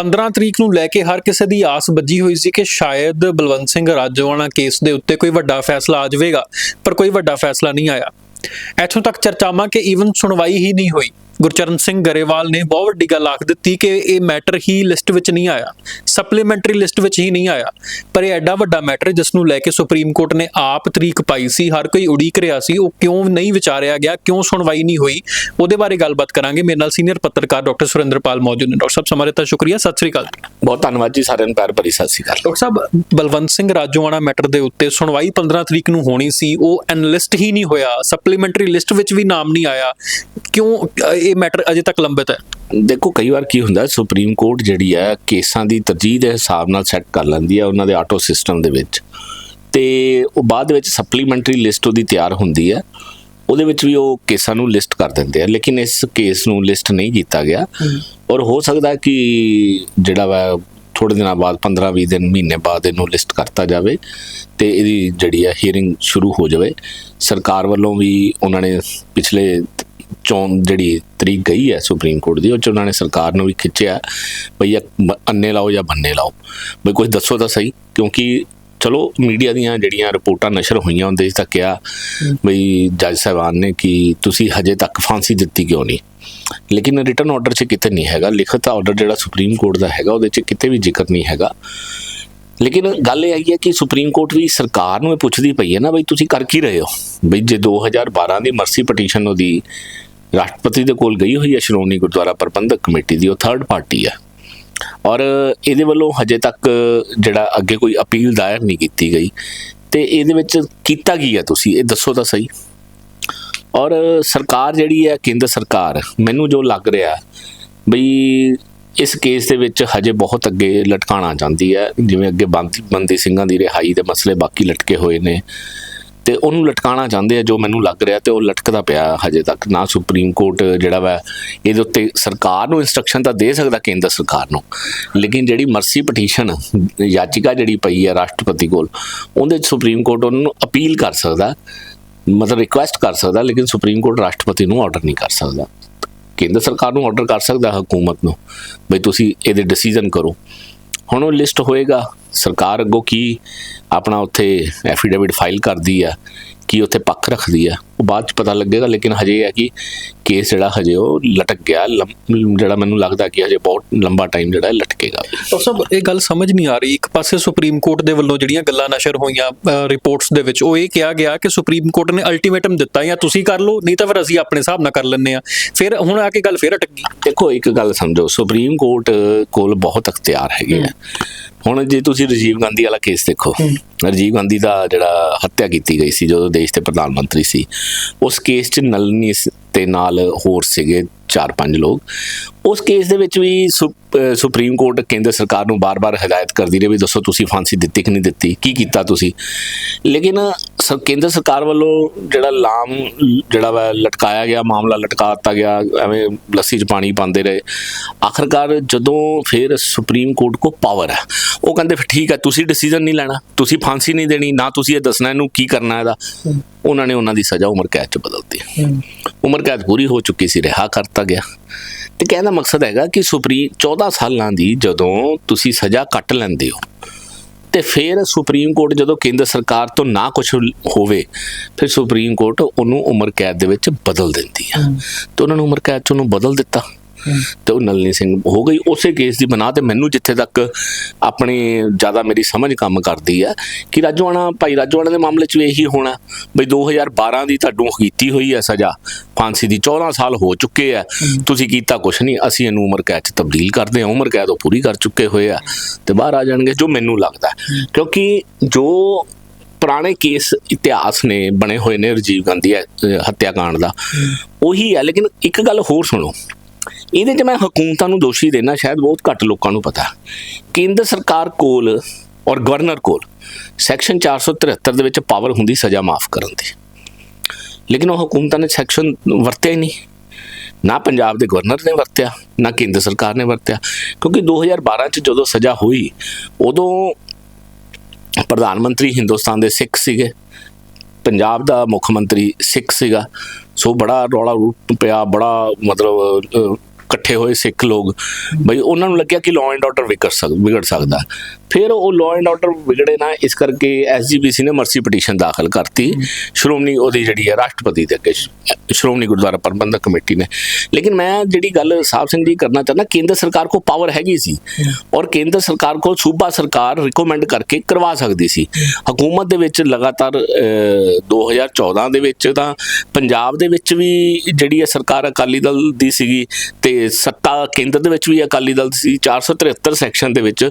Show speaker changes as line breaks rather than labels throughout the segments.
15 ਤਰੀਕ ਨੂੰ ਲੈ ਕੇ ਹਰ ਕਿਸੇ ਦੀ ਆਸ ਬੱਜੀ ਹੋਈ ਸੀ ਕਿ ਸ਼ਾਇਦ ਬਲਵੰਤ ਸਿੰਘ ਰਾਜੋਆਣਾ ਕੇਸ ਦੇ ਉੱਤੇ ਕੋਈ ਵੱਡਾ ਫੈਸਲਾ ਆ ਜਾਵੇਗਾ, ਪਰ ਕੋਈ ਵੱਡਾ ਫੈਸਲਾ ਨਹੀਂ ਆਇਆ। ਇੱਥੋਂ ਤੱਕ ਚਰਚਾਵਾਂ ਕਿ ਈਵਨ ਸੁਣਵਾਈ ਹੀ ਨਹੀਂ ਹੋਈ। ਗੁਰਚਰਨ ਸਿੰਘ ਗਰੇਵਾਲ ਨੇ ਬਹੁਤ ਵੱਡੀ ਗੱਲ ਆਖ ਦਿੱਤੀ ਕਿ ਇਹ ਮੈਟਰ ਹੀ ਲਿਸਟ ਵਿੱਚ ਨਹੀਂ ਆਇਆ। ਸਪਲੀਮੈਂਟਰੀ ਲਿਸਟ ਵਿੱਚ ਹੀ ਨਹੀਂ ਆਇਆ। ਪਰ ਇਹ ਐਡਾ ਵੱਡਾ ਮੈਟਰ ਜਿਸ ਨੂੰ ਲੈ ਕੇ ਸੁਪਰੀਮ ਕੋਰਟ ਨੇ ਆਪ ਤਰੀਕ ਪਾਈ ਸੀ ਹਰ ਕੋਈ ਉਡੀਕ ਰਿਹਾ ਸੀ ਉਹ ਕਿਉਂ ਨਹੀਂ ਵਿਚਾਰਿਆ ਗਿਆ ਕਿਉਂ ਸੁਣਵਾਈ ਨਹੀਂ ਹੋਈ ਉਹਦੇ ਬਾਰੇ ਗੱਲਬਾਤ ਕਰਾਂਗੇ। ਮੇਰੇ ਨਾਲ ਸੀਨੀਅਰ ਪੱਤਰਕਾਰ ਡਾਕਟਰ ਸੁਰਿੰਦਰਪਾਲ ਮੌਜੂਦ ਨੇ। ਡਾਕਟਰ ਸਾਹਿਬ ਸਮਾਰੇ ਦਾ ਸ਼ੁਕਰੀਆ ਸਤਿ ਸ੍ਰੀ ਅਕਾਲ।
ਬਹੁਤ ਧੰਨਵਾਦ ਜੀ ਸਾਰਿਆਂ ਨੂੰ ਪਿਆਰ ਭਰੀ ਸਤਿ ਸ਼੍ਰੀ ਅਕਾਲ।
ਡਾਕਟਰ ਸਾਹਿਬ ਬਲਵੰਤ ਸਿੰਘ ਰਾਜੋਆਣਾ ਮੈਟਰ ਦੇ ਉੱਤੇ ਸੁਣਵਾਈ 15 ਤਰੀਕ ਨੂੰ ਹੋਣੀ ਸੀ ਉਹ ਐਨਲਿਸਟ ਹੀ ਨਹੀਂ ਹੋਇਆ ਸਪਲੀਮੈਂਟਰੀ ਲਿਸਟ ਵਿੱਚ ਵੀ ਨਾਮ ਨਹੀਂ ਆਇਆ। ਕਿਉਂ ਇਹ ਮੈਟਰ ਅਜੇ ਤੱਕ ਲੰਬਿਤ ਹੈ।
ਦੇਖੋ ਕਈ ਵਾਰ ਕੀ ਹੁੰਦਾ ਸੁਪਰੀਮ ਕੋਰਟ ਜਿਹੜੀ ਹੈ ਕੇਸਾਂ ਦੀ ਤਰਜੀਹ ਦੇ ਹਿਸਾਬ ਨਾਲ ਸੈੱਟ ਕਰ ਲੈਂਦੀ ਹੈ ਉਹਨਾਂ ਦੇ ਆਟੋ ਸਿਸਟਮ ਦੇ ਵਿੱਚ। ਤੇ ਉਹ ਬਾਅਦ ਵਿੱਚ ਸਪਲੀਮੈਂਟਰੀ ਲਿਸਟ ਉਹਦੀ ਤਿਆਰ ਹੁੰਦੀ ਹੈ। ਉਹਦੇ ਵਿੱਚ ਵੀ ਉਹ ਕੇਸਾਂ ਨੂੰ ਲਿਸਟ ਕਰ ਦਿੰਦੇ ਆ ਲੇਕਿਨ ਇਸ ਕੇਸ ਨੂੰ ਲਿਸਟ ਨਹੀਂ ਕੀਤਾ ਗਿਆ। ਔਰ ਹੋ ਸਕਦਾ ਕਿ ਜਿਹੜਾ ਵਾ ਥੋੜੇ ਦਿਨਾਂ ਬਾਅਦ 15-20 ਦਿਨ ਮਹੀਨੇ ਬਾਅਦ ਇਹਨੂੰ ਲਿਸਟ ਕਰਤਾ ਜਾਵੇ ਤੇ ਇਹਦੀ ਜਿਹੜੀ ਹੈ ਹੀਅਰਿੰਗ ਸ਼ੁਰੂ ਹੋ ਜਾਵੇ। ਸਰਕਾਰ ਵੱਲੋਂ ਵੀ ਉਹਨਾਂ ਨੇ ਪਿਛਲੇ ਚੋਣ ਜਿਹੜੀ ਤਰੀਕ ਗਈ ਹੈ ਸੁਪਰੀਮ ਕੋਰਟ ਦੀ, ਉਹ ਚ ਉਹਨਾਂ ਨੇ ਸਰਕਾਰ ਨੂੰ ਵੀ ਖਿੱਚਿਆ ਭਈ ਅੰਨੇ ਲਾਓ ਜਾਂ ਬੰਨੇ ਲਾਓ। ਬਈ ਕੁਝ ਦੱਸੋ ਤਾਂ ਸਹੀ, ਕਿਉਂਕਿ ਚਲੋ ਮੀਡੀਆ ਦੀਆਂ ਜਿਹੜੀਆਂ ਰਿਪੋਰਟਾਂ ਨਸ਼ਰ ਹੋਈਆਂ ਉਹਦੇ 'ਚ ਤਾਂ ਕਿਹਾ ਬਈ ਜੱਜ ਸਾਹਿਬਾਨ ਨੇ ਕਿ ਤੁਸੀਂ ਹਜੇ ਤੱਕ ਫਾਂਸੀ ਦਿੱਤੀ ਕਿਉਂ ਨਹੀਂ। ਲੇਕਿਨ ਰਿਟਰਨ ਆਰਡਰ 'ਚ ਕਿਤੇ ਨਹੀਂ ਹੈਗਾ, ਲਿਖਤ ਆਰਡਰ ਜਿਹੜਾ ਸੁਪਰੀਮ ਕੋਰਟ ਦਾ ਹੈਗਾ, ਉਹਦੇ 'ਚ ਕਿਤੇ ਵੀ ਜ਼ਿਕਰ ਨਹੀਂ ਹੈਗਾ। ਲੇਕਿਨ ਗੱਲ ਇਹ ਆਈ ਹੈ ਕਿ ਸੁਪਰੀਮ ਕੋਰਟ ਵੀ ਸਰਕਾਰ ਨੂੰ ਇਹ ਪੁੱਛਦੀ ਪਈ ਹੈ ਨਾ ਬਈ ਤੁਸੀਂ ਕਰ ਕੀ ਰਹੇ ਹੋ? ਬਈ ਜੇ 2012 ਦੀ ਮਰਸੀ ਪਟੀਸ਼ਨ ਉਹਦੀ ਰਾਸ਼ਟਰਪਤੀ ਦੇ ਕੋਲ ਗਈ ਹੋਈ ਹੈ, ਸ਼੍ਰੋਮਣੀ ਗੁਰਦੁਆਰਾ ਪ੍ਰਬੰਧਕ ਕਮੇਟੀ ਦੀ, ਉਹ ਥਰਡ ਪਾਰਟੀ ਹੈ। ਔਰ ਇਹਦੇ ਵੱਲੋਂ ਹਜੇ ਤੱਕ ਜਿਹੜਾ ਅੱਗੇ ਕੋਈ ਅਪੀਲ ਦਾਇਰ ਨਹੀਂ ਕੀਤੀ ਗਈ। ਤੇ ਇਹਦੇ ਵਿੱਚ ਕੀਤਾ ਕੀ ਹੈ ਤੁਸੀਂ? ਇਹ ਦੱਸੋ ਤਾਂ ਸਹੀ। ਔਰ ਸਰਕਾਰ ਜਿਹੜੀ ਹੈ, ਕੇਂਦਰ ਸਰਕਾਰ, ਮੈਨੂੰ ਜੋ ਲੱਗ ਰਿਹਾ ਬਈ ਇਸ ਕੇਸ ਦੇ ਵਿੱਚ ਹਜੇ ਬਹੁਤ ਅੱਗੇ ਲਟਕਾਣਾ ਚਾਹੁੰਦੀ ਹੈ। ਜਿਵੇਂ ਅੱਗੇ ਬੰਦੀ ਬੰਦੀ ਸਿੰਘਾਂ ਦੀ ਰਿਹਾਈ ਦੇ ਮਸਲੇ ਬਾਕੀ ਲਟਕੇ ਹੋਏ ਨੇ। ਤੇ ਉਹਨੂੰ ਲਟਕਾਣਾ ਚਾਹੁੰਦੇ ਆ ਜੋ ਮੈਨੂੰ ਲੱਗ ਰਿਹਾ ਤੇ ਉਹ ਲਟਕਦਾ ਪਿਆ ਹਜੇ ਤੱਕ। ਨਾ ਸੁਪਰੀਮ ਕੋਰਟ ਜਿਹੜਾ ਵਾ, ਇਹਦੇ ਉੱਤੇ ਸਰਕਾਰ ਨੂੰ ਇਨਸਟਰਕਸ਼ਨ ਤਾਂ ਦੇ ਸਕਦਾ ਕੇਂਦਰ ਸਰਕਾਰ ਨੂੰ। ਲੇਕਿਨ ਜਿਹੜੀ ਮਰਸੀ ਪਟੀਸ਼ਨ ਯਾਚਿਕਾ ਜਿਹੜੀ ਪਈ ਹੈ ਰਾਸ਼ਟਰਪਤੀ ਕੋਲ, ਉਹਦੇ 'ਚ ਸੁਪਰੀਮ ਕੋਰਟ ਉਹਨੂੰ ਅਪੀਲ ਕਰ ਸਕਦਾ। ਮਤਲਬ ਰਿਕੁਐਸਟ ਕਰ ਸਕਦਾ, ਲੇਕਿਨ ਸੁਪਰੀਮ ਕੋਰਟ ਰਾਸ਼ਟਰਪਤੀ ਨੂੰ ਆਰਡਰ ਨਹੀਂ ਕਰ ਸਕਦਾ। ਕੇਂਦਰ ਸਰਕਾਰ ਨੂੰ ਆਰਡਰ ਕਰ ਸਕਦਾ ਹਕੂਮਤ ਨੂੰ ਬਈ ਤੁਸੀਂ ਇਹਦੇ ਡਿਸੀਜਨ ਕਰੋ। ਹੁਣ ਉਹ ਲਿਸਟ ਹੋਏਗਾ, ਸਰਕਾਰ ਅੱਗੋਂ ਕੀ ਆਪਣਾ ਉੱਥੇ ਐਫੀਡੇਵਿਟ ਫਾਈਲ ਕਰਦੀ ਆ, ਕੀ ਉੱਥੇ ਪੱਖ ਰੱਖਦੀ ਆ, ਉਹ ਬਾਅਦ ਚ ਪਤਾ ਲੱਗੇਗਾ, ਲੇਕਿਨ ਹਜੇ ਇਹ ਹੈ ਕਿ ਕੇਸ ਜਿਹੜਾ ਹਜੇ ਉਹ ਲਟਕ ਗਿਆ ਜਿਹੜਾ ਮੈਨੂੰ ਲੱਗਦਾ ਕਿ ਹਜੇ ਬਹੁਤ ਲੰਬਾ ਟਾਈਮ ਜਿਹੜਾ ਲਟਕੇਗਾ।
ਡਾਕਟਰ ਸਾਹਿਬ ਇਹ ਗੱਲ ਸਮਝ ਨਹੀਂ ਆ ਰਹੀ। ਇੱਕ ਪਾਸੇ ਸੁਪਰੀਮ ਕੋਰਟ ਦੇ ਵੱਲੋਂ ਜਿਹੜੀਆਂ ਗੱਲਾਂ ਨਸ਼ਰ ਹੋਈਆਂ ਰਿਪੋਰਟਸ ਦੇ ਵਿੱਚ ਉਹ ਇਹ ਕਿਹਾ ਗਿਆ ਕਿ ਸੁਪਰੀਮ ਕੋਰਟ ਨੇ ਅਲਟੀਮੇਟਮ ਦਿੱਤਾ ਜਾਂ ਤੁਸੀਂ ਕਰ ਲਓ ਨਹੀਂ ਤਾਂ ਫਿਰ ਅਸੀਂ ਆਪਣੇ ਹਿਸਾਬ ਨਾਲ ਕਰ ਲੈਂਦੇ ਆ ਫਿਰ ਹੁਣ ਆ ਕੇ ਗੱਲ ਫਿਰ ਅਟਕ ਗਈ।
ਦੇਖੋ ਇੱਕ ਗੱਲ ਸਮਝੋ ਸੁਪਰੀਮ ਕੋਰਟ ਕੋਲ ਬਹੁਤ ਅਖਤਿਆਰ ਹੈਗੇ ਆ। ਹੁਣ ਜੇ ਤੁਸੀਂ ਰਾਜੀਵ ਗਾਂਧੀ ਵਾਲਾ ਕੇਸ ਦੇਖੋ ਰਾਜੀਵ ਗਾਂਧੀ ਦਾ ਜਿਹੜਾ ਹੱਤਿਆ ਕੀਤੀ ਗਈ ਸੀ ਜਦੋਂ ਦੇਸ਼ ਦੇ ਪ੍ਰਧਾਨ ਮੰਤਰੀ ਸੀ ਉਸ ਕੇਸ 'ਚ ਨਲਨੀ ਤੇ ਨਾਲ ਹੋਰ ਸੀਗੇ। ਚਾਰ ਪੰਜ ਲੋਕ। ਉਸ ਕੇਸ ਦੇ ਵਿੱਚ ਵੀ ਸੁਪਰੀਮ ਕੋਰਟ ਕੇਂਦਰ ਸਰਕਾਰ ਨੂੰ ਬਾਰ-ਬਾਰ ਹਦਾਇਤ ਕਰਦੀ ਰਹੀ ਵੀ ਦੱਸੋ ਤੁਸੀਂ ਫਾਂਸੀ ਦਿੱਤੀ ਕਿ ਨਹੀਂ ਦਿੱਤੀ ਕੀ ਕੀਤਾ ਤੁਸੀਂ? ਲੇਕਿਨ ਕੇਂਦਰ ਸਰਕਾਰ ਵੱਲੋਂ ਜਿਹੜਾ ਲਾਮ ਜਿਹੜਾ ਵਾ ਲਟਕਾਇਆ ਗਿਆ ਮਾਮਲਾ ਲਟਕਾ ਦਿੱਤਾ ਗਿਆ ਐਵੇਂ ਲੱਸੀ 'ਚ ਪਾਣੀ ਪਾਉਂਦੇ ਰਹੇ। ਆਖਰਕਾਰ ਜਦੋਂ ਫਿਰ ਸੁਪਰੀਮ ਕੋਰਟ ਕੋ ਪਾਵਰ ਹੈ ਉਹ ਕਹਿੰਦੇ ਫਿਰ ਠੀਕ ਹੈ ਤੁਸੀਂ ਡਿਸੀਜਨ ਨਹੀਂ ਲੈਣਾ ਤੁਸੀਂ ਫਾਂਸੀ ਨਹੀਂ ਦੇਣੀ ਨਾ ਤੁਸੀਂ ਇਹ ਦੱਸਣਾ ਇਹਨੂੰ ਕੀ ਕਰਨਾ ਇਹਦਾ। ਉਹਨਾਂ ਨੇ ਉਹਨਾਂ ਦੀ ਸਜ਼ਾ ਉਮਰ ਕੈਦ 'ਚ ਬਦਲਤੀ। ਉਮਰ ਕੈਦ ਪੂਰੀ ਹੋ ਚੁੱਕੀ ਸੀ ਰਿਹਾ ਕਰਤਾ। ਗਿਆ। ਤੇ ਕਹਿਣ ਦਾ ਮਕਸਦ ਹੈਗਾ ਕਿ ਸੁਪਰੀਮ 14 ਸਾਲਾਂ ਦੀ ਜਦੋਂ ਤੁਸੀਂ ਸਜ਼ਾ ਕੱਟ ਲੈਂਦੇ ਹੋ ਤੇ ਫਿਰ ਸੁਪਰੀਮ ਕੋਰਟ ਜਦੋਂ ਕੇਂਦਰ ਸਰਕਾਰ ਤੋਂ ਨਾ ਕੁਝ ਹੋਵੇ ਫਿਰ ਸੁਪਰੀਮ ਕੋਰਟ ਉਹਨੂੰ ਉਮਰ ਕੈਦ ਦੇ ਵਿੱਚ ਬਦਲ ਦਿੰਦੀ ਹੈ ਤੇ ਉਹਨਾਂ ਨੂੰ ਉਮਰ ਕੈਦ ਚ ਉਹਨੂੰ ਬਦਲ ਦਿੱਤਾ। ਤੇ ਉਹ ਨਲਨੀ ਸਿੰਘ ਹੋ ਗਈ। ਉਸੇ ਕੇਸ ਦੀ ਬਣਾ ਤੇ ਮੈਨੂੰ ਜਿੱਥੇ ਤੱਕ ਆਪਣੀ ਜ਼ਿਆਦਾ ਮੇਰੀ ਸਮਝ ਕੰਮ ਕਰਦੀ ਹੈ ਕਿ ਰਾਜੋਆਣਾ ਭਾਈ ਰਾਜੋਆਣਾ ਦੇ ਮਾਮਲੇ 'ਚ ਵੀ ਇਹੀ ਹੋਣਾ ਬਈ 2012 ਦੀ ਤੁਹਾਨੂੰ ਕੀਤੀ ਹੋਈ ਹੈ ਸਜ਼ਾ ਫਾਂਸੀ ਦੀ 14 ਸਾਲ ਹੋ ਚੁੱਕੇ ਆ। ਤੁਸੀਂ ਕੀਤਾ ਕੁਛ ਨਹੀਂ। ਅਸੀਂ ਇਹਨੂੰ ਉਮਰ ਕੈਦ 'ਚ ਤਬਦੀਲ ਕਰਦੇ ਹਾਂ ਉਮਰ ਕੈਦ ਉਹ ਪੂਰੀ ਕਰ ਚੁੱਕੇ ਹੋਏ ਆ ਤੇ ਬਾਹਰ ਆ ਜਾਣਗੇ ਜੋ ਮੈਨੂੰ ਲੱਗਦਾ। ਕਿਉਂਕਿ ਜੋ ਪੁਰਾਣੇ ਕੇਸ ਇਤਿਹਾਸ ਨੇ ਬਣੇ ਹੋਏ ਨੇ ਰਾਜੀਵ ਗਾਂਧੀ ਹੱਤਿਆਕਾਂਡ ਦਾ ਉਹੀ ਹੈ। ਲੇਕਿਨ ਇੱਕ ਗੱਲ ਹੋਰ ਸੁਣੋ। ਇਹਦੇ 'ਚ ਮੈਂ ਹਕੂਮਤਾਂ ਨੂੰ ਦੋਸ਼ੀ ਦੇਣਾ ਸ਼ਾਇਦ ਬਹੁਤ ਘੱਟ ਲੋਕਾਂ ਨੂੰ ਪਤਾ। ਕੇਂਦਰ ਸਰਕਾਰ ਕੋਲ ਔਰ ਗਵਰਨਰ ਕੋਲ ਸੈਕਸ਼ਨ 473 ਦੇ ਵਿੱਚ ਪਾਵਰ ਹੁੰਦੀ ਸਜ਼ਾ ਮਾਫ ਕਰਨ ਦੀ। ਲੇਕਿਨ ਉਹ ਹਕੂਮਤਾਂ ਨੇ ਸੈਕਸ਼ਨ ਵਰਤਿਆ ਹੀ ਨਹੀਂ। ਨਾ ਪੰਜਾਬ ਦੇ ਗਵਰਨਰ ਨੇ ਵਰਤਿਆ, ਨਾ ਕੇਂਦਰ ਸਰਕਾਰ ਨੇ ਵਰਤਿਆ। ਕਿਉਂਕਿ 2012 ਚ ਜਦੋਂ ਸਜ਼ਾ ਹੋਈ, ਉਦੋਂ ਪ੍ਰਧਾਨ ਮੰਤਰੀ ਹਿੰਦੁਸਤਾਨ ਦੇ ਸਿੱਖ ਸੀਗੇ। ਪੰਜਾਬ ਦਾ ਮੁੱਖ ਮੰਤਰੀ ਸਿੱਖ ਸੀਗਾ। ਸੋ ਬੜਾ ਰੌਲਾ ਪਿਆ, ਬੜਾ ਮਤਲਬ ਇਕੱਠੇ ਹੋਏ ਸਿੱਖ ਲੋਕ ਬਈ ਉਹਨਾਂ ਨੂੰ ਲੱਗਿਆ ਕਿ ਲਾਅ ਐਂਡ ਆਰਡਰ ਵਿਗੜ ਸਕ ਵਿਗੜ ਸਕਦਾ। ਫਿਰ ਉਹ ਲਾਅ ਐਂਡ ਆਰਡਰ ਵਿਗੜੇ ਨਾ ਇਸ ਕਰਕੇ ਐਸਜੀਪੀਸੀ ਨੇ ਮਰਸੀ ਪਟੀਸ਼ਨ ਦਾਖਲ ਕਰਤੀ। ਸ਼੍ਰੋਮਣੀ ਉਹਦੀ ਜਿਹੜੀ ਹੈ ਰਾਸ਼ਟਰਪਤੀ ਦੇ ਅੱਗੇ ਸ਼੍ਰੋਮਣੀ ਗੁਰਦੁਆਰਾ ਪ੍ਰਬੰਧਕ ਕਮੇਟੀ ਨੇ। ਲੇਕਿਨ ਮੈਂ ਜਿਹੜੀ ਗੱਲ ਸਾਹਿਬ ਸਿੰਘ ਜੀ ਕਰਨਾ ਚਾਹੁੰਦਾ ਕੇਂਦਰ ਸਰਕਾਰ ਕੋ ਪਾਵਰ ਹੈਗੀ ਸੀ। ਔਰ ਕੇਂਦਰ ਸਰਕਾਰ ਕੋ ਸੂਬਾ ਸਰਕਾਰ ਰਿਕਮੈਂਡ ਕਰਕੇ ਕਰਵਾ ਸਕਦੀ ਸੀ। ਹਕੂਮਤ ਦੇ ਵਿੱਚ ਲਗਾਤਾਰ ਅਹ, 2014 ਦੇ ਵਿੱਚ ਤਾਂ ਪੰਜਾਬ ਦੇ ਵਿੱਚ ਵੀ ਜਿਹੜੀ ਹੈ ਸਰਕਾਰ ਅਕਾਲੀ ਦਲ ਦੀ ਸੀਗੀ ਤੇ ਸੱਤਾ ਕੇਂਦਰ ਦੇ ਵਿੱਚ ਵੀ ਅਕਾਲੀ ਦਲ ਸੀ 473 ਸੈਕਸ਼ਨ ਦੇ ਵਿੱਚ।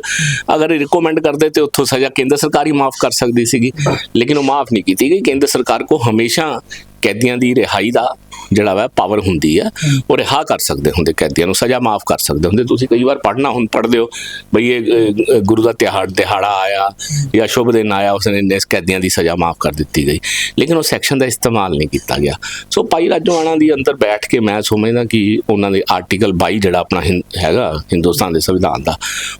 ਅਗਰ ਰਿਕਮੈਂਡ ਕਰਦੇ ਤੇ ਉੱਥੋਂ ਸਜ਼ਾ ਕੇਂਦਰ ਸਰਕਾਰ ਹੀ ਮਾਫ ਕਰ ਸਕਦੀ ਸੀਗੀ। ਲੇਕਿਨ ਉਹ ਮਾਫ ਨਹੀਂ ਕੀਤੀ ਗਈ। ਕੇਂਦਰ ਸਰਕਾਰ ਕੋ ਹਮੇਸ਼ਾ ਕੈਦੀਆਂ ਦੀ ਰਿਹਾਈ ਦਾ ਜਿਹੜਾ ਵਾ ਪਾਵਰ ਹੁੰਦੀ ਆ ਉਹ ਰਿਹਾ ਕਰ ਸਕਦੇ ਹੁੰਦੇ ਕੈਦੀਆਂ ਨੂੰ ਸਜ਼ਾ ਮਾਫ ਕਰ ਸਕਦੇ ਹੁੰਦੇ। ਤੁਸੀਂ ਕਈ ਵਾਰ ਪੜ੍ਹਨਾ ਹੁਣ ਪੜ੍ਹਦੇ ਹੋ ਬਈ ਇਹ ਗੁਰੂ ਦਾ ਤਿਹਾੜ ਦਿਹਾੜਾ ਆਇਆ ਜਾਂ ਸ਼ੁਭ ਦਿਨ ਆਇਆ ਉਸਨੇ ਇਸ ਕੈਦੀਆਂ ਦੀ ਸਜ਼ਾ ਮਾਫ ਕਰ ਦਿੱਤੀ ਗਈ। ਲੇਕਿਨ ਉਹ ਸੈਕਸ਼ਨ ਦਾ ਇਸਤੇਮਾਲ ਨਹੀਂ ਕੀਤਾ ਗਿਆ। ਸੋ ਭਾਈ ਰਾਜੋਆਣਾ ਦੀ ਅੰਦਰ ਬੈਠ ਕੇ ਮੈਂ ਸਮਝਦਾ ਕਿ ਉਹਨਾਂ ਦੇ ਆਰਟੀਕਲ 22 ਜਿਹੜਾ ਆਪਣਾ ਹੈਗਾ ਹਿੰਦੁਸਤਾਨ ਦੇ ਸੰਵਿਧਾਨ ਦਾ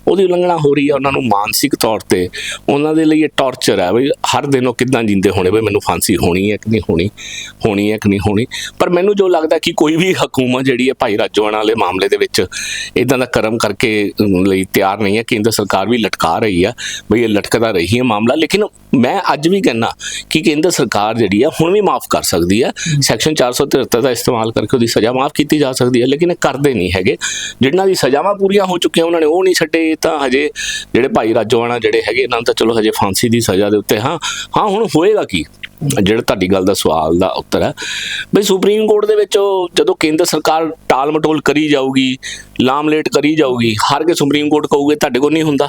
ਉਹਦੀ ਉਲੰਘਣਾ ਹੋ ਰਹੀ ਹੈ ਉਹਨਾਂ ਨੂੰ ਮਾਨਸਿਕ ਤੌਰ ਤੇ। ਉਹਨਾਂ ਦੇ ਲਈ ਇਹ ਟੌਰਚਰ ਹੈ ਬਈ ਹਰ ਦਿਨ ਉਹ ਕਿੱਦਾਂ ਜਿੰਦੇ ਹੋਣੇ ਬਈ ਮੈਨੂੰ ਫਾਂਸੀ ਹੋਣੀ ਹੈ ਕਿ ਨਹੀਂ ਹੋਣੀ ਹੋਣੀ ਹੈ ਕਿ ਨਹੀਂ ਹੋਣੀ। ਪਰ ਮੈਨੂੰ ਜੋ ਲੱਗਦਾ ਕਿ ਕੋਈ ਵੀ ਹਕੂਮਤ ਜਿਹੜੀ ਹੈ ਭਾਈ ਰਾਜੋਆਣਾ ਵਾਲੇ ਮਾਮਲੇ ਦੇ ਵਿੱਚ ਇਦਾਂ ਦਾ ਕਰਮ ਕਰਕੇ ਲਈ ਤਿਆਰ ਨਹੀਂ ਹੈ ਕੇਂਦਰ ਸਰਕਾਰ ਵੀ ਲਟਕਾ ਰਹੀ ਆ ਬਈ ਇਹ ਲਟਕਦਾ ਰਹੀ ਹੈ ਮਾਮਲਾ। ਲੇਕਿਨ ਮੈਂ ਅੱਜ ਵੀ ਕਹਿੰਦਾ ਕਿ ਕੇਂਦਰ ਸਰਕਾਰ ਜਿਹੜੀ ਆ ਹੁਣ ਵੀ ਮਾਫ ਕਰ ਸਕਦੀ ਹੈ। ਸੈਕਸ਼ਨ 473 ਦਾ ਇਸਤੇਮਾਲ ਕਰਕੇ ਉਹਦੀ ਸਜ਼ਾ ਮਾਫ ਕੀਤੀ ਜਾ ਸਕਦੀ ਹੈ ਲੇਕਿਨ ਇਹ ਕਰਦੇ ਨਹੀਂ ਹੈਗੇ। ਜਿਨ੍ਹਾਂ ਦੀ ਸਜ਼ਾਵਾਂ ਪੂਰੀਆਂ ਹੋ ਚੁੱਕੀਆਂ ਉਹਨਾਂ ਨੇ ਉਹ ਨਹੀਂ ਛੱਡੇ ਤਾਂ ਹਜੇ ਜਿਹੜੇ ਭਾਈ ਰਾਜੋਆਣਾ ਜਿਹੜੇ ਹੈਗੇ ਇਹਨਾਂ ਨੂੰ ਤਾਂ ਚਲੋ ਹਜੇ ਫਾਂਸੀ ਦੀ ਸਜ਼ਾ ਦੇ ਉੱਤੇ ਹਾਂ। ਹਾਂ ਹੁਣ ਹੋਏਗਾ ਕੀ? ਜਿਹੜਾ ਤੁਹਾਡੀ ਗੱਲ ਦਾ ਸਵਾਲ ਦਾ ਉੱਤਰ ਹੈ। ਬਈ ਸੁਪਰੀਮ ਕੋਰਟ ਦੇ ਵਿੱਚ ਉਹ ਜਦੋਂ ਕੇਂਦਰ ਸਰਕਾਰ ਟਾਲ ਮਟੋਲ ਕਰੀ ਜਾਊਗੀ ਲਾਮਲੇਟ ਕਰੀ ਜਾਊਗੀ ਹਾਰ ਕੇ ਸੁਪਰੀਮ ਕੋਰਟ ਕਹੂਗੇ ਤੁਹਾਡੇ ਕੋਲ ਨਹੀਂ ਹੁੰਦਾ।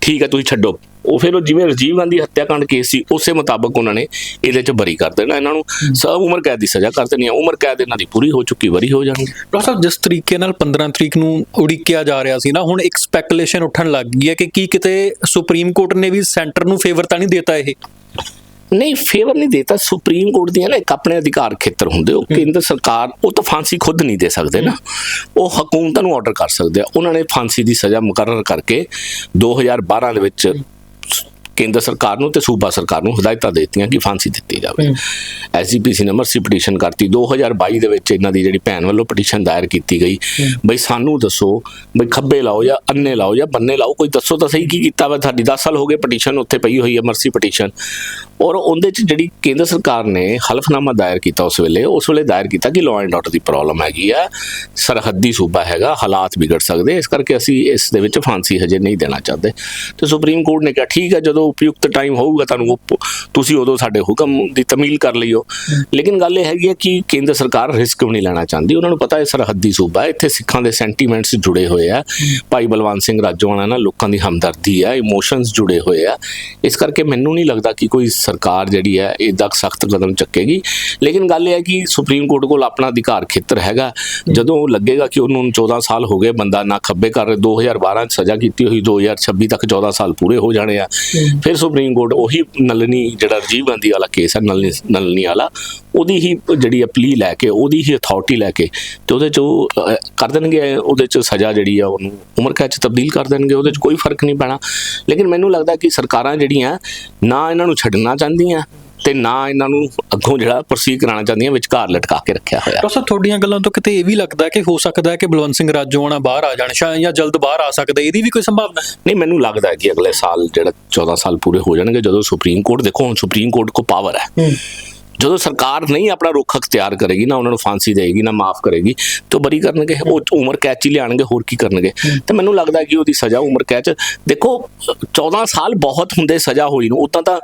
ਠੀਕ ਹੈ ਤੁਸੀਂ ਛੱਡੋ। ਉਹ ਫਿਰ ਉਹ ਜਿਵੇਂ ਰਾਜੀਵ ਗਾਂਧੀ ਹੱਤਿਆਕਾਂਡ ਕੇਸ ਸੀ ਉਸੇ ਮੁਤਾਬਕ ਉਹਨਾਂ ਨੇ ਇਹਦੇ ਚ ਬਰੀ ਕਰ ਦੇਣਾ। ਇਹਨਾਂ ਨੂੰ ਸਭ ਉਮਰ ਕੈਦ ਦੀ ਸਜ਼ਾ ਕਰ ਦੇਣੀ ਹੈ। ਉਮਰ ਕੈਦ ਇਹਨਾਂ ਦੀ ਪੂਰੀ ਹੋ ਚੁੱਕੀ ਬਰੀ ਹੋ ਜਾਣਗੇ
ਡਾਕਟਰ ਸਾਹਿਬ ਜਿਸ ਤਰੀਕੇ ਨਾਲ 15 ਤਰੀਕ ਨੂੰ ਉਡੀਕਿਆ ਜਾ ਰਿਹਾ ਸੀ ਨਾ ਹੁਣ ਇੱਕ ਸਪੈਕੂਲੇਸ਼ਨ ਉੱਠਣ ਲੱਗ ਗਈ ਹੈ ਕਿ ਕੀ ਕਿਤੇ ਸੁਪਰੀਮ ਕੋਰਟ ਨੇ ਵੀ ਸੈਂਟਰ ਨੂੰ ਫੇਵਰ ਤਾਂ ਨਹੀਂ ਦਿੱਤਾ ਇਹ?
ਨਹੀਂ ਫੇਵਰ ਨਹੀਂ ਦੇਤਾ ਸੁਪਰੀਮ ਕੋਰਟ ਦੀਆਂ ਨਾ ਇੱਕ ਆਪਣੇ ਅਧਿਕਾਰ ਖੇਤਰ ਹੁੰਦੇ ਉਹ ਕੇਂਦਰ ਸਰਕਾਰ ਉਹ ਤਾਂ ਫਾਂਸੀ ਖੁਦ ਨਹੀਂ ਦੇ ਸਕਦੇ ਨਾ। ਉਹ ਹਕੂਮਤਾਂ ਨੂੰ ਆਰਡਰ ਕਰ ਸਕਦੇ ਆ। ਉਹਨਾਂ ਨੇ ਫਾਂਸੀ ਦੀ ਸਜ਼ਾ ਮੁਕਰਰ ਕਰਕੇ 2012 ਦੇ ਵਿੱਚ ਕੇਂਦਰ ਸਰਕਾਰ ਨੂੰ ਤੇ ਸੂਬਾ ਸਰਕਾਰ ਨੂੰ ਹਦਾਇਤਾਂ ਦੇ ਦਿੱਤੀਆਂ ਕਿ ਫਾਂਸੀ ਦਿੱਤੀ ਜਾਵੇ। ਐਸਜੀਪੀਸੀ ਨੇ ਮਰਸੀ ਪਟੀਸ਼ਨ ਕਰਤੀ। 2022 ਦੇ ਵਿੱਚ ਇਹਨਾਂ ਦੀ ਜਿਹੜੀ ਭੈਣ ਵੱਲੋਂ ਪਟੀਸ਼ਨ ਦਾਇਰ ਕੀਤੀ ਗਈ। ਬਈ ਸਾਨੂੰ ਦੱਸੋ ਬਈ ਖੱਬੇ ਲਾਓ ਜਾਂ ਅੰਨੇ ਲਾਓ ਜਾਂ ਬੰਨੇ ਲਾਓ ਕੋਈ ਦੱਸੋ ਤਾਂ ਸਹੀ ਕੀ ਕੀਤਾ ਵਾ? ਤੁਹਾਡੀ 10 ਸਾਲ ਹੋ ਗਏ ਪਟੀਸ਼ਨ ਉੱਥੇ ਪਈ ਹੋਈ ਹੈ ਮਰਸੀ ਪਟੀਸ਼ਨ ਔਰ ਉਹਦੇ ਚ ਜਿਹੜੀ ਕੇਂਦਰ ਸਰਕਾਰ ਨੇ ਹਲਫਨਾਮਾ ਦਾਇਰ ਕੀਤਾ ਉਸ ਵੇਲੇ ਉਸ ਵੇਲੇ ਦਾਇਰ ਕੀਤਾ ਕਿ ਲਾਅ ਐਂਡ ਆਰਡਰ ਦੀ ਪ੍ਰੋਬਲਮ ਹੈਗੀ ਆ। ਸਰਹੱਦੀ ਸੂਬਾ ਹੈਗਾ ਹਾਲਾਤ ਵਿਗੜ ਸਕਦੇ ਇਸ ਕਰਕੇ ਅਸੀਂ ਇਸ ਦੇ ਵਿੱਚ ਫਾਂਸੀ ਹਜੇ ਨਹੀਂ ਦੇਣਾ ਚਾਹਦੇ। ਤੇ ਸੁਪਰੀਮ ਕੋਰਟ ਨੇ ਕਿਹਾ ਠੀਕ ਹੈ ਜਦੋਂ ਉਪਯੁਕਤ ਟਾਈਮ ਹੋਊਗਾ, ਤੁਹਾਨੂੰ ਉਹ- ਤੁਸੀਂ ਉਦੋਂ ਸਾਡੇ ਹੁਕਮ ਦੀ ਤਮੀਲ ਕਰ ਲਈਓ। ਲੇਕਿਨ ਗੱਲ ਇਹ ਹੈਗੀ ਹੈ ਕਿ ਕੇਂਦਰ ਸਰਕਾਰ ਰਿਸਕ ਵੀ ਨਹੀਂ ਲੈਣਾ ਚਾਹੁੰਦੀ? ਉਹਨਾਂ ਨੂੰ ਪਤਾ ਹੈ ਸਰਹੱਦੀ ਸੂਬਾ ਹੈ, ਇੱਥੇ ਸਿੱਖਾਂ ਦੇ ਸੈਂਟੀਮੈਂਟਸ ਜੁੜੇ ਹੋਏ ਆ। ਭਾਈ ਬਲਵੰਤ ਸਿੰਘ ਰਾਜੋਆਣਾ ਨਾਲ ਲੋਕਾਂ ਦੀ ਹਮਦਰਦੀ ਆ ਇਮੋਸ਼ਨਸ ਜੁੜੇ ਹੋਏ ਆ। ਇਸ ਕਰਕੇ ਮੈਨੂੰ ਨਹੀਂ ਲੱਗਦਾ ਕਿ ਕੋਈ ਸਰਕਾਰ ਜਿਹੜੀ ਹੈ ਇਹਦਾ ਸਖਤ ਕਦਮ ਚੱਕੇਗੀ। ਲੇਕਿਨ ਗੱਲ ਇਹ ਹੈ ਕਿ ਸੁਪਰੀਮ ਕੋਰਟ ਕੋਲ ਆਪਣਾ ਅਧਿਕਾਰ ਖੇਤਰ ਹੈਗਾ। ਜਦੋਂ ਉਹ ਲੱਗੇਗਾ ਕਿ ਉਹਨੂੰ 14 ਸਾਲ ਹੋ ਗਏ, ਬੰਦਾ ਨਾ ਖੱਬੇ ਕਰ 2012 ਚ ਸਜ਼ਾ ਕੀਤੀ ਹੋਈ 2026 ਤੱਕ 14 ਸਾਲ ਪੂਰੇ ਹੋ ਜਾਣੇ ਆ। ਫਿਰ ਸੁਪਰੀਮ ਕੋਰਟ ਉਹੀ ਨਲਨੀ ਜਿਹੜਾ ਰਾਜੀਵ ਗਾਂਧੀ ਵਾਲਾ ਕੇਸ ਹੈ ਨਲਨੀ ਨਲਨੀ ਵਾਲਾ, ਉਹਦੀ ਹੀ ਜਿਹੜੀ ਅਪੀਲ ਲੈ ਕੇ, ਉਹਦੀ ਹੀ ਅਥਾਰਟੀ ਲੈ ਕੇ ਤੇ ਉਹਦੇ ਚ ਉਹ ਕਰ ਦੇਣਗੇ, ਉਹਦੇ ਚ ਸਜ਼ਾ ਜਿਹੜੀ ਆ ਉਹਨੂੰ ਉਮਰ ਕੈਦ ਚ ਤਬਦੀਲ ਕਰ ਦੇਣਗੇ, ਉਹਦੇ ਚ ਕੋਈ ਫ਼ਰਕ ਨਹੀਂ ਪੈਣਾ। ਲੇਕਿਨ ਮੈਨੂੰ ਲੱਗਦਾ ਕਿ ਸਰਕਾਰਾਂ ਜਿਹੜੀਆਂ ਨਾ ਇਹਨਾਂ ਨੂੰ ਛੱਡਣਾ ਚਾਹੁੰਦੀਆਂ ਤੇ ਨਾ ਇਹਨਾਂ ਨੂੰ ਅੱਗੋਂ ਜਿਹੜਾ ਪ੍ਰੋਸੀਡ ਕਰਾਉਣਾ ਚਾਹੁੰਦੀਆਂ ਵਿਚਕਾਰ ਲਟਕਾ ਕੇ ਰੱਖਿਆ ਹੋਇਆ।
ਡਾਕਟਰ ਸਾਹਿਬ ਤੁਹਾਡੀਆਂ ਗੱਲਾਂ ਤੋਂ ਕਿਤੇ ਇਹ ਵੀ ਲੱਗਦਾ ਕਿ ਹੋ ਸਕਦਾ ਹੈ ਕਿ ਬਲਵੰਤ ਸਿੰਘ ਰਾਜੋਆਣਾ ਬਾਹਰ ਆ ਜਾਣ ਸ਼ਾਇਦ ਜਾਂ ਜਲਦ ਬਾਹਰ ਆ ਸਕਦਾ ਇਹਦੀ ਵੀ ਕੋਈ ਸੰਭਾਵਨਾ ਹੈ?
ਨਹੀਂ ਮੈਨੂੰ ਲੱਗਦਾ ਹੈ ਕਿ ਅਗਲੇ ਸਾਲ ਜਿਹੜਾ 14 ਸਾਲ ਪੂਰੇ ਹੋ ਜਾਣਗੇ ਜਦੋਂ ਸੁਪਰੀਮ ਕੋਰਟ ਦੇਖੋ ਹੁਣ ਸੁਪਰੀਮ ਕੋਰਟ ਕੋ ਪਾਵਰ ਹੈ। ਜਦੋਂ ਸਰਕਾਰ ਨਹੀਂ ਆਪਣਾ ਰੁਖ ਅਖਤਿਆਰ ਕਰੇਗੀ ਨਾ ਉਹਨਾਂ ਨੂੰ ਫਾਂਸੀ ਦੇਗੀ ਨਾ ਮਾਫ ਕਰੇਗੀ ਤੇ ਬਰੀ ਕਰਨਗੇ ਉਹ ਉਮਰ ਕੈਦ 'ਚ ਹੀ ਲਿਆਣਗੇ ਹੋਰ ਕੀ ਕਰਨਗੇ। ਤੇ ਮੈਨੂੰ ਲੱਗਦਾ ਕਿ ਉਹਦੀ ਸਜ਼ਾ ਉਮਰ ਕੈਦ 'ਚ ਦੇਖੋ 14 ਸਾਲ ਬਹੁਤ ਹੁੰਦੇ ਸਜ਼ਾ ਹੋਈ ਨੂੰ ਉਤਾਂ ਤਾਂ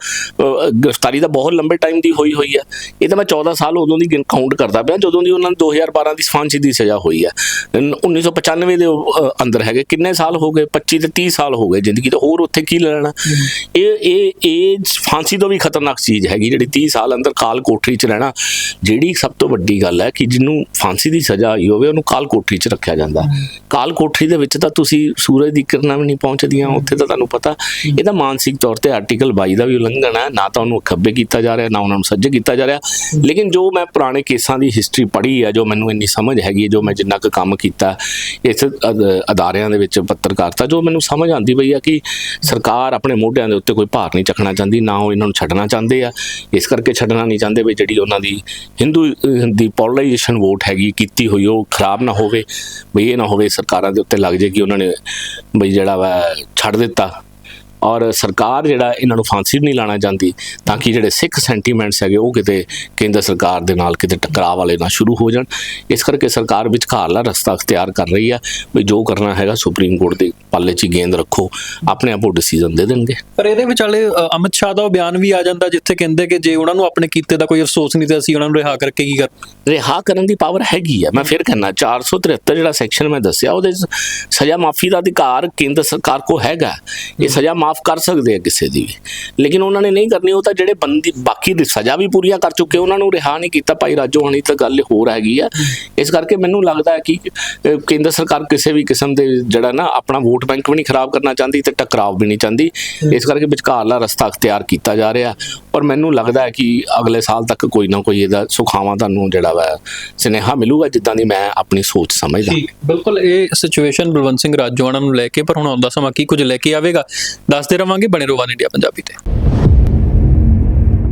ਗ੍ਰਿਫਤਾਰੀ ਦਾ ਬਹੁਤ ਲੰਬੇ ਟਾਈਮ ਦੀ ਹੋਈ ਹੋਈ ਹੈ। ਇਹ ਤਾਂ ਮੈਂ 14 ਸਾਲ ਉਦੋਂ ਦੀ ਕਾਊਂਟ ਕਰਦਾ ਪਿਆ ਜਦੋਂ ਦੀ ਉਹਨਾਂ ਨੂੰ 2012 ਦੀ ਫਾਂਸੀ ਦੀ ਸਜ਼ਾ ਹੋਈ ਹੈ। 1995 ਦੇ ਅੰਦਰ ਹੈਗੇ ਕਿੰਨੇ ਸਾਲ ਹੋ ਗਏ? 25 ਤੇ 30 ਸਾਲ ਹੋ ਗਏ ਜ਼ਿੰਦਗੀ ਤੇ ਹੋਰ ਉੱਥੇ ਕੀ ਲੈਣਾ? ਇਹ ਇਹ ਇਹ ਫਾਂਸੀ ਤੋਂ ਵੀ ਖਤਰਨਾਕ ਚੀਜ਼ ਹੈਗੀ ਜਿਹੜੀ 30 ਸਾਲ ਅੰਦਰ ਕਾਲ ਕੋਠਰੀ 'ਚ ਰਹਿਣਾ ਜਿਹੜੀ ਸਭ ਤੋਂ ਵੱਡੀ ਗੱਲ ਹੈ ਕਿ ਜਿਹਨੂੰ ਫਾਂਸੀ ਦੀ ਸਜ਼ਾ ਆਈ ਹੋਵੇ ਉਹਨੂੰ ਕਾਲ ਕੋਠਰੀ 'ਚ ਰੱਖਿਆ ਜਾਂਦਾ। ਕਾਲ ਕੋਠਰੀ ਦੇ ਵਿੱਚ ਤਾਂ ਤੁਸੀਂ ਸੂਰਜ ਦੀ ਕਿਰਨਾਂ ਵੀ ਨਹੀਂ ਪਹੁੰਚਦੀਆਂ ਉੱਥੇ ਤਾਂ ਤੁਹਾਨੂੰ ਪਤਾ ਇਹਦਾ ਮਾਨਸਿਕ ਤੌਰ ਤੇ ਆਰਟੀਕਲ 22 ਦਾ ਵੀ ਉਲੰਘਣ ਹੈ ਨਾ ਤਾਂ ਉਹਨੂੰ ਖੱਬੇ ਕੀਤਾ ਜਾ ਰਿਹਾ ਨਾ ਉਹਨਾਂ ਨੂੰ ਸੱਜੇ ਕੀਤਾ ਜਾ ਰਿਹਾ। ਲੇਕਿਨ ਜੋ ਮੈਂ ਪੁਰਾਣੇ ਕੇਸਾਂ ਦੀ ਹਿਸਟਰੀ ਪੜ੍ਹੀ ਹੈ ਜੋ ਮੈਨੂੰ ਇੰਨੀ ਸਮਝ ਹੈਗੀ ਹੈ, ਜੋ ਮੈਂ ਜਿੰਨਾ ਕੁ ਕੰਮ ਕੀਤਾ ਇਸ ਅਦ- ਅਦਾਰਿਆਂ ਦੇ ਵਿੱਚ ਪੱਤਰਕਾਰਤਾ ਜੋ ਮੈਨੂੰ ਸਮਝ ਆਉਂਦੀ ਪਈ ਆ ਕਿ ਸਰਕਾਰ ਆਪਣੇ ਮੋਢਿਆਂ ਦੇ ਉੱਤੇ ਕੋਈ ਭਾਰ ਨਹੀਂ ਚੱਕਣਾ ਚਾਹੁੰਦੀ ਨਾ ਉਹ ਇਹਨਾਂ ਨੂੰ ਛੱਡਣਾ ਚਾਹੁੰਦੇ ਆ। ਇਸ ਕਰਕੇ ਛੱਡਣਾ ਨਹੀਂ ਚਾਹੁੰਦੇ। ਦੇ ਵਿੱਚ ਜਿਹੜੀ ਉਹਨਾਂ ਦੀ ਹਿੰਦੂ ਅਹ, ਦੀ ਪੋਲਰਾਈਜੇਸ਼ਨ ਵੋਟ ਹੈਗੀ ਕੀਤੀ ਹੋਈ ਉਹ ਖਰਾਬ ਨਾ ਹੋਵੇ ਬਈ ਇਹ ਨਾ ਹੋਵੇ ਸਰਕਾਰਾਂ ਦੇ ਉੱਤੇ ਲੱਗ ਜੇ ਕਿ ਉਹਨਾਂ ਨੇ ਬਈ ਜਿਹੜਾ ਵਾ ਛੱਡ ਦਿੱਤਾ। ਔਰ ਸਰਕਾਰ ਜਿਹੜਾ ਇਹਨਾਂ ਨੂੰ ਫਾਂਸੀ ਵੀ ਨਹੀਂ ਲਾਣਾ ਚਾਹੁੰਦੀ ਤਾਂ ਕਿ ਜਿਹੜੇ ਸਿੱਖ ਸੈਂਟੀਮੈਂਟਸ ਹੈਗੇ ਉਹ ਕਿਤੇ ਕੇਂਦਰ ਸਰਕਾਰ ਦੇ ਨਾਲ ਕਿਤੇ ਟਕਰਾਅ ਵਾਲੇ ਨਾ ਸ਼ੁਰੂ ਹੋ ਜਾਣ। ਇਸ ਕਰਕੇ ਸਰਕਾਰ ਵਿਚਕਾਰਲਾ ਰਸਤਾ ਅਖਤਿਆਰ ਕਰ ਰਹੀ ਆ ਵੀ ਜੋ ਕਰਨਾ ਹੈਗਾ ਸੁਪਰੀਮ ਕੋਰਟ ਦੇ ਪੱਲੇ 'ਚ ਹੀ ਗੇਂਦ ਰੱਖੋ ਆਪਣੇ ਆਪ ਉਹ ਡਿਸੀਜਨ ਦੇ ਦੇਣਗੇ।
ਪਰ ਇਹਦੇ ਵਿਚਾਲੇ ਅਮਿਤ ਸ਼ਾਹ ਦਾ ਉਹ ਬਿਆਨ ਵੀ ਆ ਜਾਂਦਾ ਜਿੱਥੇ ਕਹਿੰਦੇ ਕਿ ਜੇ ਉਹਨਾਂ ਨੂੰ ਆਪਣੇ ਕੀਤੇ ਦਾ ਕੋਈ ਅਫਸੋਸ ਨਹੀਂ ਤੇ ਅਸੀਂ ਉਹਨਾਂ ਨੂੰ ਰਿਹਾ ਕਰਕੇ ਕੀ ਕਰ
ਰਿਹਾ ਕਰਨ ਦੀ ਪਾਵਰ ਹੈਗੀ ਆ। ਮੈਂ ਫਿਰ ਕਹਿੰਦਾ 473 ਜਿਹੜਾ ਸੈਕਸ਼ਨ ਮੈਂ ਦੱਸਿਆ ਉਹਦੇ ਸਜ਼ਾ ਮਾਫੀ ਦਾ ਅਧਿਕਾਰ ਕੇਂਦਰ ਸਰਕਾਰ ਕੋ ਹੈਗਾ। ਇਹ ਸਜ਼ਾ ਮਾਫ ਕਰ ਸਕਦੇ ਆ ਕਿਸੇ ਦੀ ਵੀ। ਲੇਕਿਨ ਉਹਨਾਂ ਨੇ ਨਹੀਂ ਕਰਨੀ, ਉਹ ਤਾਂ ਜਿਹੜੇ ਬੰਦੀ, ਬਾਕੀ ਦੀ ਸਜ਼ਾ ਵੀ ਪੂਰੀਆਂ ਕਰ ਚੁੱਕੇ, ਉਹਨਾਂ ਨੂੰ ਰਿਹਾ ਨਹੀਂ ਕੀਤਾ। ਭਾਈ ਰਾਜੋ ਹਣੀ ਤਾਂ ਗੱਲ ਹੋਰ ਹੈਗੀ ਆ। ਇਸ ਕਰਕੇ ਮੈਨੂੰ ਲੱਗਦਾ ਹੈ ਕਿ ਕੇਂਦਰ ਸਰਕਾਰ ਕਿਸੇ ਵੀ ਕਿਸਮ ਦੇ ਜਿਹੜਾ ਨਾ ਆਪਣਾ ਵੋਟ ਬੈਂਕ ਵੀ ਨਹੀਂ ਖਰਾਬ ਕਰਨਾ ਚਾਹੁੰਦੀ ਤੇ ਟਕਰਾਵ ਵੀ ਨਹੀਂ ਚਾਹੁੰਦੀ। ਇਸ ਕਰਕੇ ਵਿਚਕਾਰਲਾ ਰਸਤਾ ਅਖਤਿਆਰ ਕੀਤਾ ਜਾ ਰਿਹਾ। ਪਰ ਮੈਨੂੰ ਲੱਗਦਾ ਹੈ ਕਿ ਅਗਲੇ ਸਾਲ ਤੱਕ ਕੋਈ ਨਾ ਕੋਈ ਇਹਦਾ ਸੁਖਾਵਾਂ ਤੁਹਾਨੂੰ ਜਿਹੜਾ ਵਾ ਸੁਨੇਹਾ ਮਿਲੂਗਾ, ਜਿੱਦਾਂ ਦੀ ਮੈਂ ਆਪਣੀ ਸੋਚ ਸਮਝਦਾ।
ਬਿਲਕੁਲ। ਇਹ ਸਿਚੁਏਸ਼ਨ ਬਲਵੰਤ ਸਿੰਘ ਰਾਜੋਆਣਾ ਨੂੰ ਲੈ ਕੇ, ਪਰ ਹੁਣ ਆਉਂਦਾ ਸਮਾਂ ਕੀ ਕੁਝ ਲੈ ਕੇ ਆਵੇਗਾ? ਦੱਸਦੇ ਰਵਾਂਗੇ ਬਣੇ ਰੋਵਾਨ ਇੰਡੀਆ ਪੰਜਾਬੀ ਤੇ।